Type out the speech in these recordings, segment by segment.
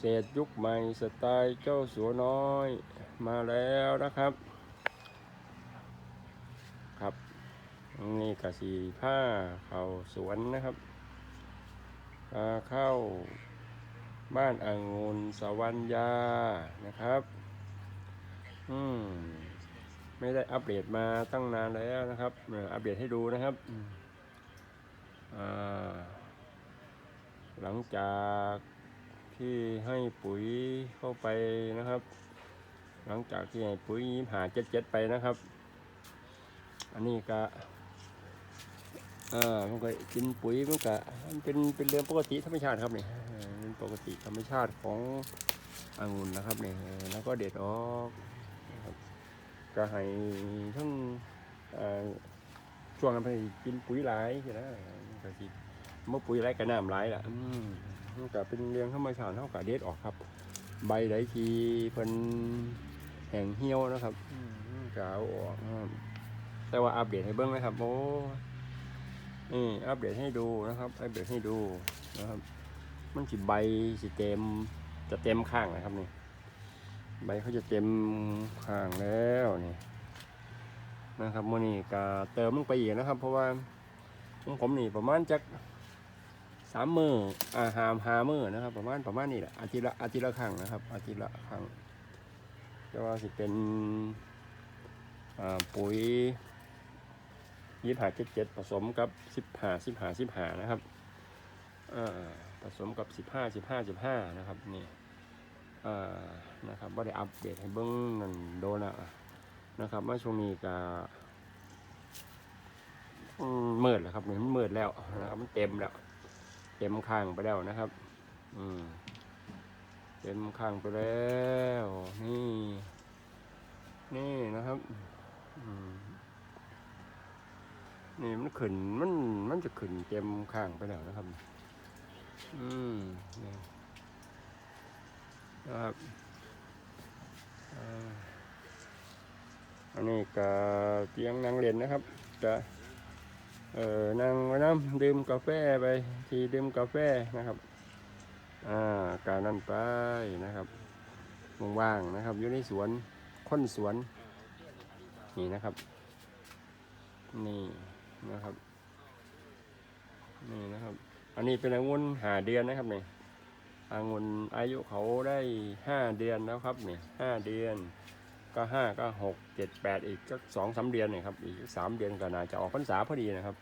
ษตรยุคใหม่สไตล์เจ้าสัวน้อยมาแล้วนะครับ ครับ นี่กสีผ้าเขาสวนนะครับพาเข้าบ้านอ่างุนสวรรยานะครับ อืมไม่ได้อัปเดตมาตั้งนานแล้วนะครับเอ่ออัปเดตให้ดูนะครับอ่าหลังจาก ที่ให้ปุ๋ยเข้าไปนะครับ หลังจากที่ให้ปุ๋ยหาเจ็ดเจ็ดไปนะครับ อันนี้ก็เอ่ามันก็กินปุ๋ยมันก็มันเป็นเป็นเรื่องปกติธรรมชาติครับนี่เออเป็นปกติธรรมชาติขององุ่นนะครับนี่แล้วก็เด็ดออกนะครับก็ให้ทั้งช่วงนั้นไปกินปุ๋ยหลายใช่ไหมก็สิเมื่อปุ๋ยหลายก็น้ำหลายละอื มมันก็เป็นเรื่องธรรมชาติเท่ากับเด็ดออกครับ ใบไหนทีเพิ่นแห้งเหี่ยวนะครับอืมก็เอาออกนะครับแต่ว่าอัปเดตให้เบิ้งนะครับโอ้นี่อัปเดตให้ดูนะครับอัปเดตให้ดูนะครับ มันสิใบสิเต็มจะเต็มข้างนะครับนี่ใบเขาจะเต็มข้างแล้วนี่นะครับมื่อนี้ก็เติมลงไปอีกนะครับ เพราะว่าของผมนี่ประมาณจัก สามมืออ่าหามหามือนะครับ ประมาณประมาณนี้แหละอาทิตย์ละอาทิตย์ละครั้งนะครับ อาทิตย์ละครั้งแต่ว่าสิเป็นอ่าปุ๋ยยี่สิบห้าเจ็ดเจ็ดผสมกับสิบห้าสิบห้าสิบห้านะครับอ่าผสมกับสิบห้าสิบห้าสิบห้านะครับนี่อ่านะครับว่าได้อัปเดตให้เบิ้งนั่นโดนแล้วนะครับว่าช่วงนี้ก็อืมมืดแล้วครับนี่มันมืดแล้วนะครับมันเต็มแล้ว เต็มข้างไปแล้วนะครับ อืมเต็มข้างไปแล้ว นี่ นี่นะครับอืมนี่มันขึ้นมันมันจะขึ้นเต็มข้างไปแล้วนะครับ อืมนี่นะครับอันนี้ก็เตียงนั่งเรียนนะครับจะ เออนั่งไว้น้ำดื่มกาแฟไปทีดื่มกาแฟนะครับอ่าการนั่นไปนะครับว่างๆนะครับ อยู่ในสวนค้นสวน นี่นะครับ นี่นะครับ นี่นะครับ อันนี้เป็นองุ่นหาเดือนนะครับนี่องุ่นอายุเขาได้ห้าเดือนแล้วครับนี่ห้าเดือนก็ห้าก็หกเจ็ดแปดอีกก็สองสามเดือนนี่ครับอีกสามเดือนก็น่าจะออกพรรษาพอดีนะครับ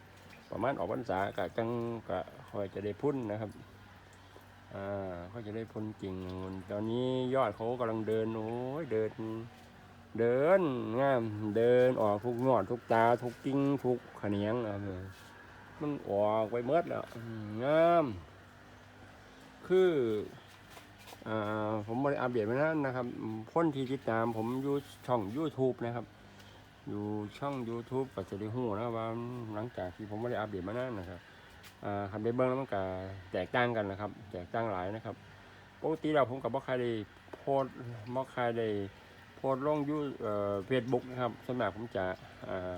ประมาณออกพรรษาก็จังก็ค่อยจะได้พุ่นนะครับอ่าก็จะได้พุ่นจริงองุ่นตอนนี้ยอดเขากำลังเดินโอ้ยเดิน เดินงามเดินออกทุกงอดทุกตาทุกกิ้งทุกขเนียงอะมันออกไปเมดแล้วงามคืออ่าผมบริอัปเดตมานั้นนะครับพ้นที่ติดตามผมยูช่อง YouTube นะครับ อยู่ช่อง YouTube ก็จะได้หูนะว่าหลังจากที่ผมไม่ได้อัปเดตมานั้นนะครับอ่าคันได้เบิ้งแล้วมันก็แตกต่างกันนะครับ แตกต่างหลายนะครับปกติแล้วผมกับบ่ใครได้โพสบ่ใครได้โพสลงยูเฟซบุ๊กนะครับสำหรับผมจะอ่า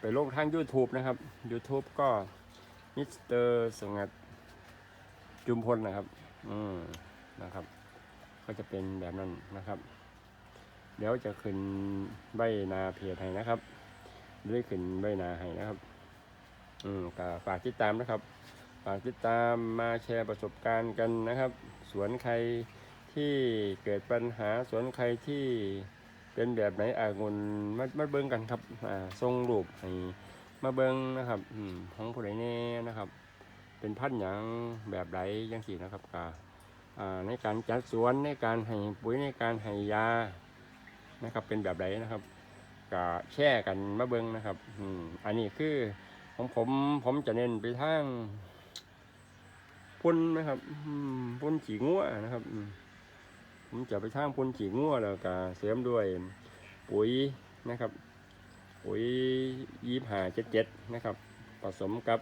ไปลงทาง YouTube นะครับ YouTube ก็มิสเตอร์สงัดจุมพลนะครับ อืมนะครับ ก็จะเป็นแบบนั้นนะครับ เดี๋ยวจะขึ้นใบนาเพจให้นะครับได้ขึ้นใบนาให้นะครับ อืมก็ฝากติดตามนะครับ ฝากติดตามมาแชร์ประสบการณ์กันนะครับ สวนใครที่เกิดปัญหาสวนใครที่เป็นแบบไหนอางุนมามาเบิ้งกันครับ อ่าทรงรูปให้มาเบิ้งนะครับ อืมของผู้ใดแน่นะครับ เป็นพันธุ์หยังแบบใดยังสี่นะครับกาอ่าในการจัดสวนในการให้ปุ๋ยในการให้ยา นะครับ เป็นแบบใดนะครับกาแช่กันมาเบิ้งนะครับอืมอันนี้คือของผมผมจะเน้นไปทางพุ่นนะครับอืมพุ่นฉีงัวนะครับอืมผมจะไปทางพ่นขี้งัวแล้วก็เสริมด้วยปุ๋ยนะครับ ปุ๋ยยี่ห้าเจ็ดเจ็ดนะครับ ผสมกับ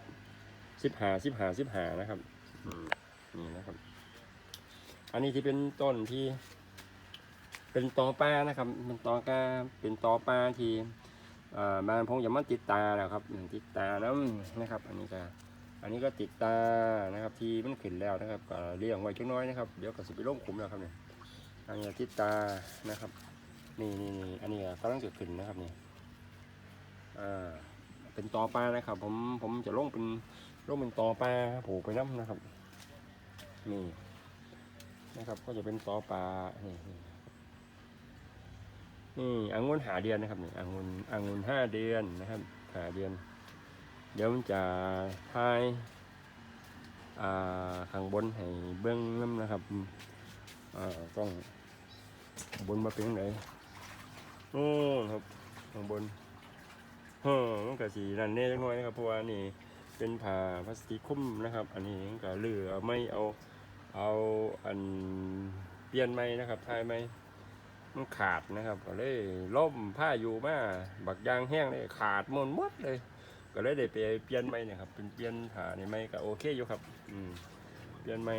สิบหาสิบหาสิบหานะครับอืมนี่นะครับ อันนี้ที่เป็นต้นที่ เป็นตอปลานะครับเป็นตอกาเป็นตอปลาที่อ่าบานพงอย่ามันติดตาแล้วครับติดตาแล้วนะครับ อันนี้ก็อันนี้ก็ติดตานะครับ ทีมันขึ้นแล้วนะครับก็เลี้ยงไว้จังน้อยนะครับเดี๋ยวก็สิไปลงขุมแล้วครับเนี่ยอันนี้ติดตานะครับนี่นี่นี่อันนี้กำลังจะขึ้นนะครับนี่อ่าเป็นตอปลานะครับ ผมผมจะลงเป็นลงเป็นตอปลาผูกไปน้ำนะครับนี่นะครับ ก็จะเป็นตอปลานี่ นี่อังุนหาเดือนนะครับนี่อังุนอังุนห้าเดือนนะครับหาเดือน เดี๋ยวมันจะทายอ่าข้างบนให้เบื้องน้ำนะครับอ่าต้องบนมาเป็นไงโอ้ครับข้างบนเฮ้อมันก็สีนั่นแน่จังน้อยนะครับเพราะว่านี่เป็นผ้าพลาสติกคุ้มนะครับ อันนี้ก็เลือไม่เอาเอาอันเปลี่ยนไหมนะครับทายไหม มันขาดนะครับ ก็เลยล่มผ้าอยู่มาบักยางแห้งเลยขาดหมดหมดเลย ก็เลยได้ไปเปลี่ยนไหมเนี่ยครับ เป็นเปลี่ยนผ่าในไหมก็โอเคอยู่ครับ อืมเปลี่ยนไหม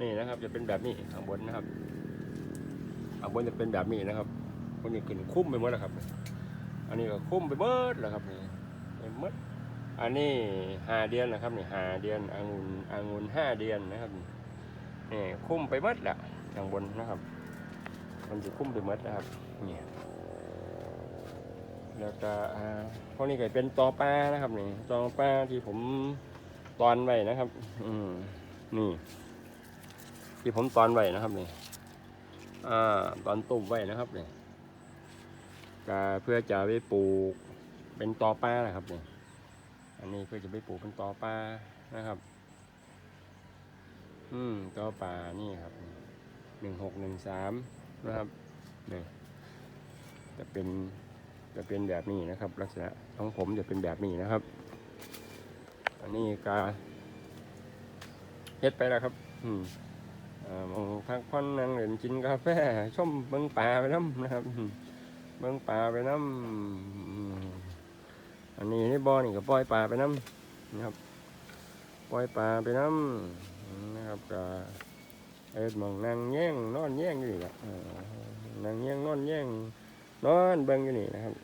นี่นะครับ จะเป็นแบบนี้ข้างบนนะครับข้างบนจะเป็นแบบนี้นะครับคนนี้ขึ้นคุ้มไปหมดแล้วครับ อันนี้ก็คุ้มไปเบิดแล้วครับนี่ไปหมดอันนี้ห้าเดือนนะครับนี่ห้าเดือนองุ่นองุ่นห้าเดือนนะครับนี่คุ้มไปหมดแล้วข้างบนนะครับ มันจะคุ้มไปหมดนะครับเนี่ยแล้วก็อ่าพวกนี้ก็เป็นตอปลานะครับนี่ตอปลาที่ผมตอนไว้นะครับ อืมนี่ ที่ผมตอนไว้นะครับนี่อ่าตอนตุ่มไว้นะครับนี่ก็เพื่อจะไปปลูกเป็นตอปลานะครับนี่อันนี้เพื่อจะไปปลูกเป็นตอปลานะครับ อืมตอปลานี่ครับหนึ่งหกหนึ่งสาม นะครับนี่จะเป็นจะเป็นแบบนี้นะครับ ลักษณะของผมจะเป็นแบบนี้นะครับ อันนี้กาเฮ็ดไปแล้วครับ อืมอ่ามองพักผ่อนนั่งเล่นกินกาแฟชมเบิ้งป่าไปน้ำนะครับ เบิ้งป่าไปน้ำอันนี้นี่บอนี่ก็ปล่อยปลาไปน้ำนะครับ ปล่อยปลาไปน้ำนะครับก็ เอ็ดมองนั่งแย่งนอนแย่งอยู่นี่แหละนั่งแย่งนอนแย่งนอนเบิ้งอยู่นี่นะครับ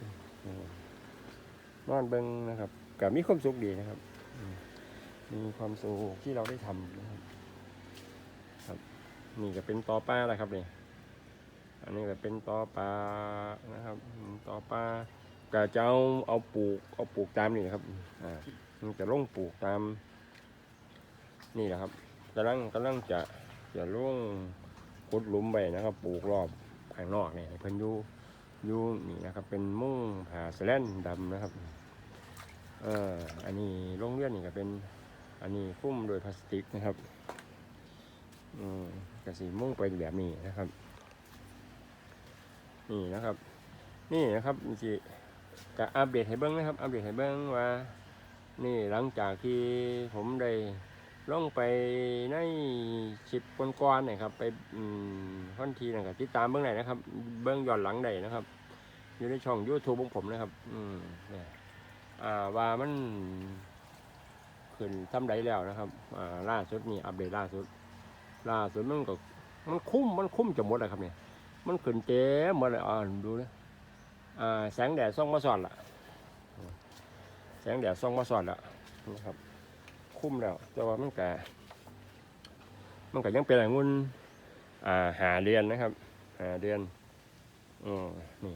นอนเบิ้งนะครับกับมีความสุขดีนะครับ มีความสุขที่เราได้ทำนะครับครับ นี่ก็เป็นตอปลาแหละครับนี่อันนี้ก็เป็นตอปลานะครับตอปลาก็จะเอาเอาปลูกเอาปลูกตามนี่ครับอ่ามันจะลงปลูกตาม นี่แหละครับกำลังกำลังจะ จะล่วงขุดหลุมไปนะครับ ปลูกรอบข้างนอกเนี่ยเพิ่นยูยู่นี่นะครับ เป็นมุ้งผ่าสแลนดำนะครับ เอ่ออันนี้โรงเรือนนี่ก็เป็น อันนี้คุ้มโดยพลาสติกนะครับ อืมกระสีมุ้งไปแบบนี้นะครับ นี่นะครับ นี่นะครับจีก็อัปเดตให้เบิ้งนะครับ อัปเดตให้เบิ้งว่า นี่หลังจากที่ผมได้ ลงไปในชิปก้อนๆเนี่ยครับ ไปอืมท่อนทีนะครับติดตามเบื้องไหนนะครับ เบื้องย้อนหลังใดนะครับ อยู่ในช่อง YouTube ของผมนะครับ อืมเนี่ยอ่าว่ามันขึ้นทำไดแล้วนะครับ อ่าล่าสุดนี่อัปเดตล่าสุด ล่าสุดมันก็มันคุ้มมันคุ้มจะหมดเลยครับเนี่ยมันขึ้นเจ๊หมดเลยอ่าดูนะอ่าแสงแดดส่องมาสอดละแสงแดดส่องมาสอดละนะครับ คุ้มแล้ว แต่ว่ามันก็มันก็ยังเป็นอะไรงุ่นอ่าหาเดือนนะครับ หาเดือนอืมนี่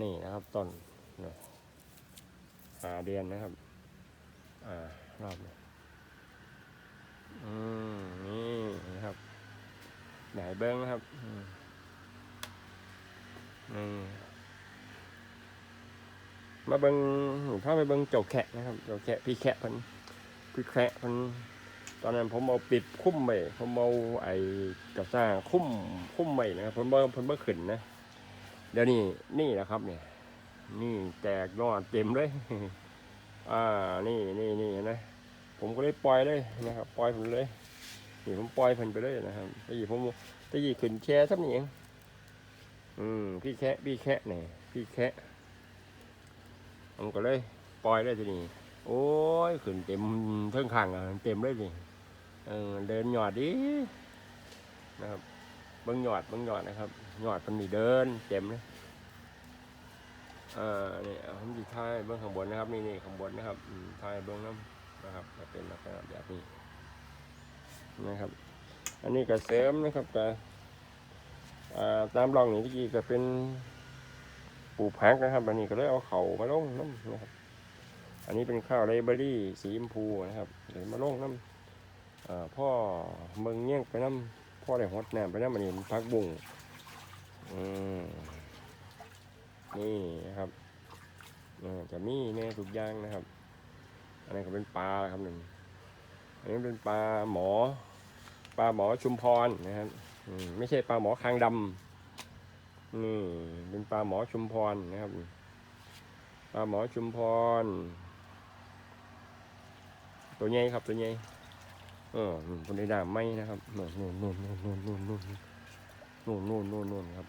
นี่นะครับต้นหาเดือนนะครับ อ่ารอบนี้อืมนี่นะครับไหนเบิ้งนะครับนี่มาเบิ้งถ้าไปเบิ้งเจ้าแขะนะครับเจ้าแขะพี่แขะเพัน พี่แขะเพันตอนนั้นผมเอาปิดคุ้มไปผมเอาไอ้กระซ่าคุ้มคุ้มไปนะครับผมเบิ้ผมเบิ้ขึ้นนะเดี๋ยวนี้นี่แหละครับ เนี่ย นี่แตกยอดเต็มเลยอ่านี่นี่นี่นะผมก็เลยปล่อยเลยนะครับปล่อยผมเลยนี่ผมปล่อยเพิ่นไปเลยนะครับตะยี่ผมตะยี่ขึ้นแช่สักนี่เองอืมพี่แคะพี่แคะเนี่ยพี่แคะผมก็เลยปล่อยเลยทีนี้ โอ้ยขึ้นเต็มเทิงข้างอะเต็มเลยนี่เออเดินหยอดดินะครับบิ้งหยอดบิ้งหยอดนะครับหยอดมันนี่เดินเต็มเลยอ่านี่เอาผมดีท้ายเบิ้องข้างบนนะครับ นี่นี่ข้างบนนะครับท้ายเบิ้องน้ำนะครับจะเป็นลักษณะแบบนี้นะครับ อันนี้ก็เสริมนะครับก็อ่าตามรองนี้ที่กี้ก็เป็นปลูกผักนะครับ อันนี้ก็เลยเอาเข่ามาลงน้ำนะครับ อันนี้เป็นข้าวไรเบอรี่สีชมพูนะครับเดี๋ยวมาลงน้ำพ่อเมืองเงี้ยงไปน้ำพ่อได้ฮอดน้ำไปน้ำอันนี้มันพักบุ้งนี่นะครับจะมีแน่ทุกอย่างนะครับ อันนี้ก็เป็นปลาครับหนึ่งอันนี้เป็นปลาหมอ ปลาหมอชุมพรนะครับมไม่ใช่ปลาหมอคางดำนี่เป็นปลาหมอชุมพรนะครับปลาหมอชุมพร ตัวใหญ่ครับตัวใหญ่เออคนในด่ามไม่นะครับนู่นนู่นนู่นนู่นนู่นนู่นนู่นนู่นนู่นนู่นครับ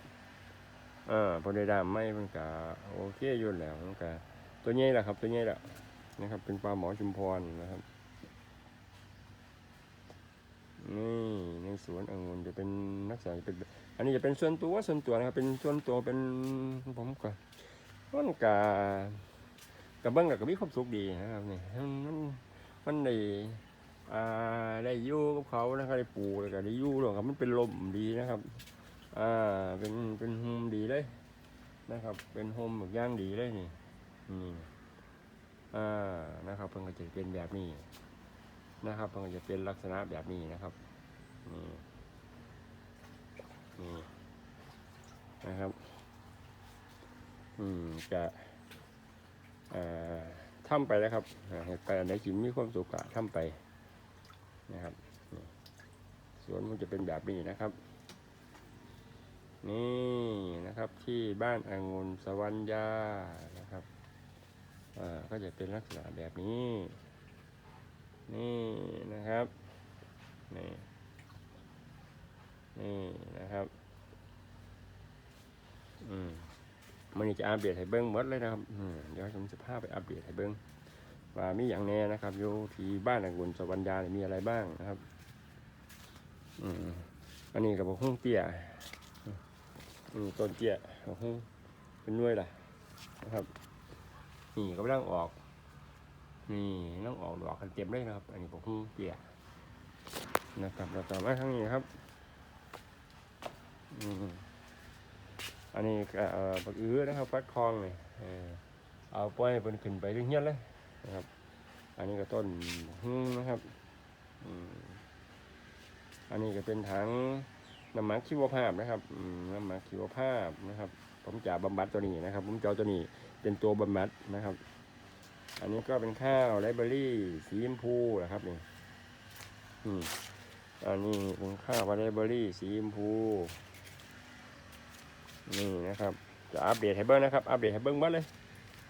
เออคนในด่ามไม่มันกะโอเคอยู่แล้วมันกะตัวใหญ่แหละครับ ตัวใหญ่แหละนะครับ เป็นปลาหมอชุมพรนะครับนี่ในสวนองุ่นจะเป็นนักศึกษาเป็นอันนี้จะเป็นส่วนตัวส่วนตัวนะครับ เป็นส่วนตัวเป็นผมก็มันกะกับเบิ้งกับมีความสุขดีนะครับนี่มัน มันมันได้อ่าได้ยู่กับเขานะครับได้ปลูกแล้วก็ได้ยู่หรอกครับมันเป็นลมดีนะครับ อ่าเป็นเป็นโฮมดีเลยนะครับ เป็นโฮมแบบย่างดีเลยนี่นี่อ่านะครับเพิ่งก็จะเป็นแบบนี้นะครับมันก็จะเป็นลักษณะแบบนี้นะครับนี่นี่นะครับ อืมจะอ่อ ทำไปแล้วครับเหตุไปอันไหนจิมีความสุขอะทำไปนะครับสวนมันจะเป็นแบบนี้นะครับ นี่นะครับที่บ้านอังุนสวรรยานะครับอ่าก็จะเป็นลักษณะแบบนี้ นี่นะครับนี่นี่นะครับ อืม มันจะอัปเดตให้เบิ้งหมดเลยนะครับเดี๋ยวผมจะพาไปอัปเดตให้เบิ้งว่ามีอย่างแน่นะครับอยู่ที่บ้านองุ่นสวรรยามีอะไรบ้างนะครับอืมอันนี้กับหุ้งเตี้ยอืมต้นเตี้ยหุ้งเป็นหน่วยล่ะนะครับ นี่ก็ไม่ต้องออก นี่ต้องออกดอกกันเต็มเลยนะครับ อันนี้ผมเพิ่งเกี่ยนะครับเราต่อมาทางนี้ครับ อืม อันนี้ก็เอ่อบักอื้อนะครับฟักทองเลยเออเอาปล่อยให้เป็นขึ้นไปเรื่อยๆเลยนะครับ อันนี้ก็ต้นฮึ่งนะครับอันนี้ก็เป็นถังน้ำมักชีวภาพนะครับน้ำมักชีวภาพนะครับ ผมจะบำบัดตัวนี้นะครับ ผมจะเอาตัวนี้เป็นตัวบำบัดนะครับ อันนี้ก็เป็นข้าวไรเบอรี่สีชมพูนะครับนี่อืมอันนี้เป็นข้าวไรเบอรี่สีชมพู นี่นะครับ จะอัปเดตให้เบิ้งนะครับ อัปเดตให้เบิ้งบ้าเลย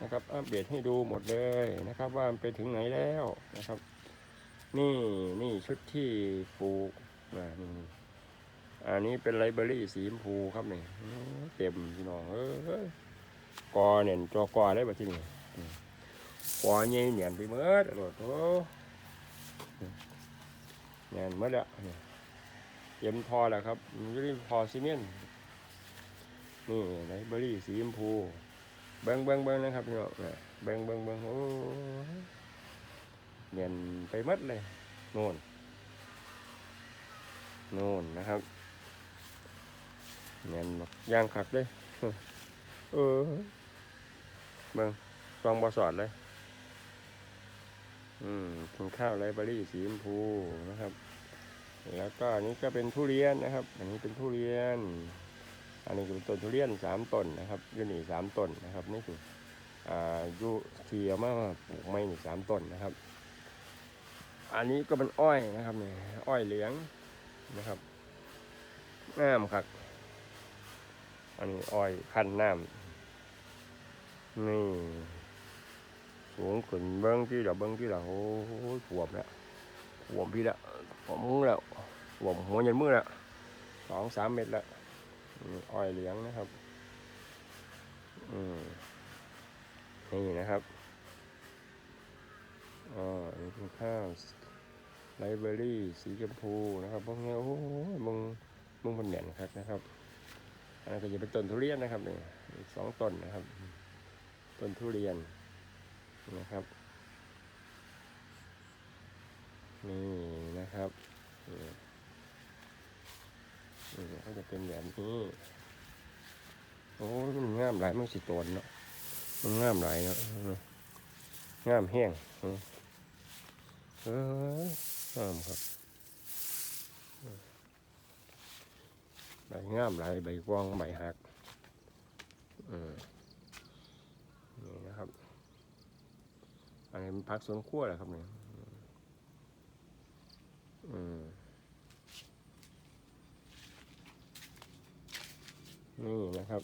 นะครับ อัปเดตให้ดูหมดเลยนะครับ ว่ามันไปถึงไหนแล้วนะครับ นี่นี่ชุดที่ปลูกอ่นี่อันนี้เป็นไรเบอรี่สีชมพูครับนี่เต็มพี่น้องเอ้ยกอเนี่ยจอกอได้แบบที่นี่ปอใหญ่เหนียนไปเมื่อโดดโอ้เหนียนเมื่อแล้วเนี่ยเตรียมพอแล้วครับมันจะได้พอซีเมนต์ นี่ไลเบอรี่สีชมพู เบิ้งเบิ้งเบิ้งนะครับพี่น้องเบิ้งเบิ้งเบิ้งโอ้ยเหนียนไปมัดเลยโน่นโน่นนะครับเหนียนแบบย่างขักเลยเออเบิ้งซองบอสอดเลย อืมกินข้าวไรเบอรี่สีชมพูนะครับ แล้วก็อันนี้ก็เป็นทุเรียนนะครับ อันนี้เป็นทุเรียน อันนี้ก็เป็นต้นทุเรียนสามต้นนะครับยูนี่สามต้นนะครับนี่คืออ่ายูเทียมาปลูกไม้นี่สามต้นนะครับ อันนี้ก็เป็นอ้อยนะครับนี่อ้อยเหลืองนะครับงามครับ อันนี้อ้อยคั้นน้ำนี่ xuống ขึ้นเบิ้งที่ละเบิ้งที่ละโอ้ยขวบแล้วขวบพี่ละขวบมือแล้วขวบหัวยันมือแล้วสองสามเมตรแล้ว อ้อยเหลืองนะครับ อืมนี่นะครับอ๋อนี่คือข้าวไลเบอรี่สีชมพูนะครับพวกนี้โอ้ยมึงมึงคนเหนียนครับนะครับอันนั้นก็จะเป็นต้นทุเรียนนะครับนี่อีกสองต้นนะครับต้นทุเรียนนะครับ นี่นะครับ นี่ก็จะเป็นแบบนี้ โอ้ยมันงามหลายมันสิโตนเนาะ มันงามหลายเนาะงามแห้งอืมเอองามครับใบงามหลายใบกว้างใบหักอืมนี่นะครับ อันนี้มันพักสวนครัวแหละครับเนี่ยอืม นี่นะครับ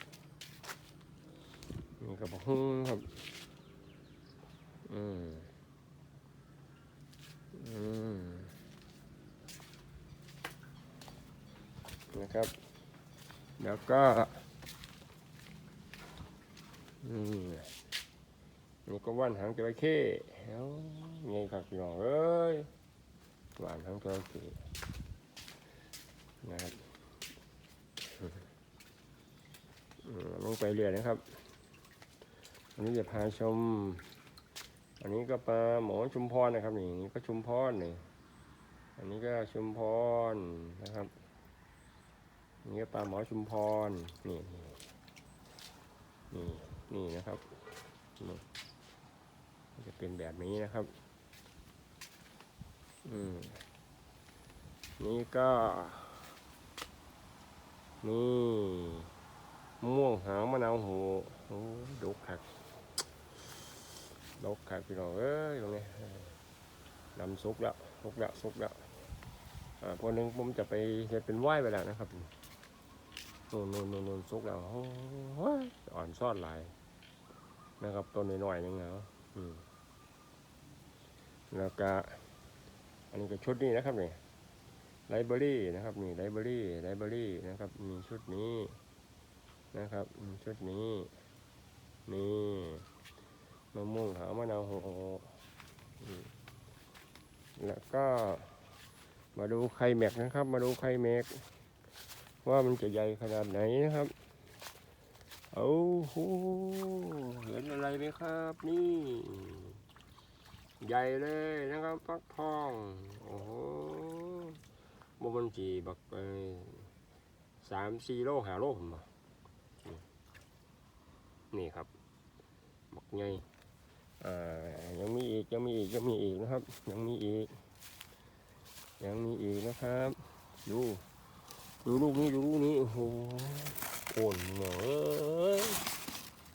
นี่กระบอกหุ้งครับ อืม อืม นะครับ แล้วก็นี่นี่ก็ว่านหางจระเข้เอ้าไงครับพี่น้องเอ้ยว่านหางจระเข้นะครับอืมลง ไปเรื่อยนะครับ อันนี้จะพาชม อันนี้ก็ปลาหมอชุมพรนะครับนี่นี่ก็ชุมพรนี่อันนี้ก็ชุมพรนะครับนี่ก็ปลาหมอชุมพรนี่นี่นี่นี่นะครับนี่จะเป็นแบบนี้นะครับอืมนี่ก็นี่ ม่วงหางมะนาวโหโอ้ดกคักดกคักพี่น้องเอ้ยตรงนี้นำซุกแล้วซุกแล้วซุกแล้วอ่าพอหนึงผมจะไปเฮ็ดเป็นไหวไปแล้วนะครับนู่นนู่นนซุกแล้วอ่อนซ่อนหลายนะครับต้นน้อยๆนึงแล้วอืมแล้วก็อันนี้ก็ชุดนี้นะครับนี่ไลบรารีนะครับนี่ไลบรารีไลบรารีนะครับมีชุดนี้ นะครับชุดนี้ นี่มะม่วงหาวมะนาวโหแล้วก็มาดูไข่แม็กนะครับ มาดูไข่แม็กว่ามันจะใหญ่ขนาดไหนนะครับเอาโหเห็นอะไรไหมครับ นี่ ใหญ่เลยนะครับฟักทอง โอ้โหบมันจีบักเอ้ยสามสี่โลหาโลผมบ่ นี่ครับบักใหญ่อ่ายังมีอีกยังมีอีกยังมีอีกนะครับ ยังมีอีก ยังมีอีกนะครับ ดูดูลูกนี้ดูลูกนี้โอ้โหโอนเหนอย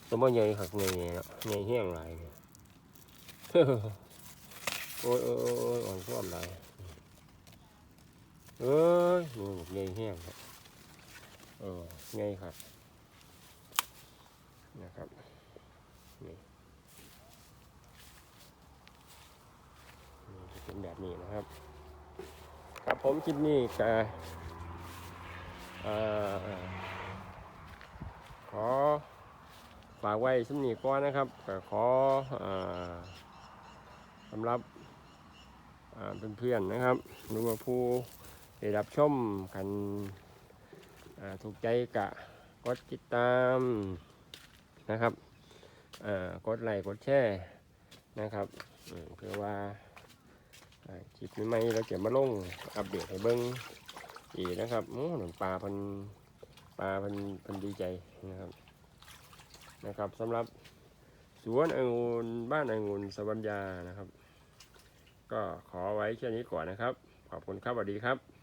แต่ว่าใหญ่ขักใหญ่เนาะใหญ่แห้งหลายเนี่ยโอ้ยโอ้ยโอ้ยอ่อนซ้อมหลายเอ้ยนี่ใหญ่แห้งครับเออใหญ่ครับ นะครับนี่นี่จะเป็นแบบนี้นะครับ ครับผมคลิปนี้ก็เอ่อขอฝากไว้สำนีก่อนนะครับก็ขอสำหรับเอ่อเพื่อนๆนะครับหรือว่าผู้ได้รับชมกันถูกใจกะกดติดตาม นะครับกดไลค์กดแชร์นะครับอืมเพื่อว่าคลิปใหม่ๆเราจะมาลงอัปเดตให้เบิ้งอีกนะครับโอ้หนุนปลาพันปลาพันพันดีใจนะครับนะครับสำหรับสวนองุ่นบ้านองุ่นสวรรยานะครับ ก็ขอไว้แค่นี้ก่อนนะครับ ขอบคุณครับสวัสดีครับ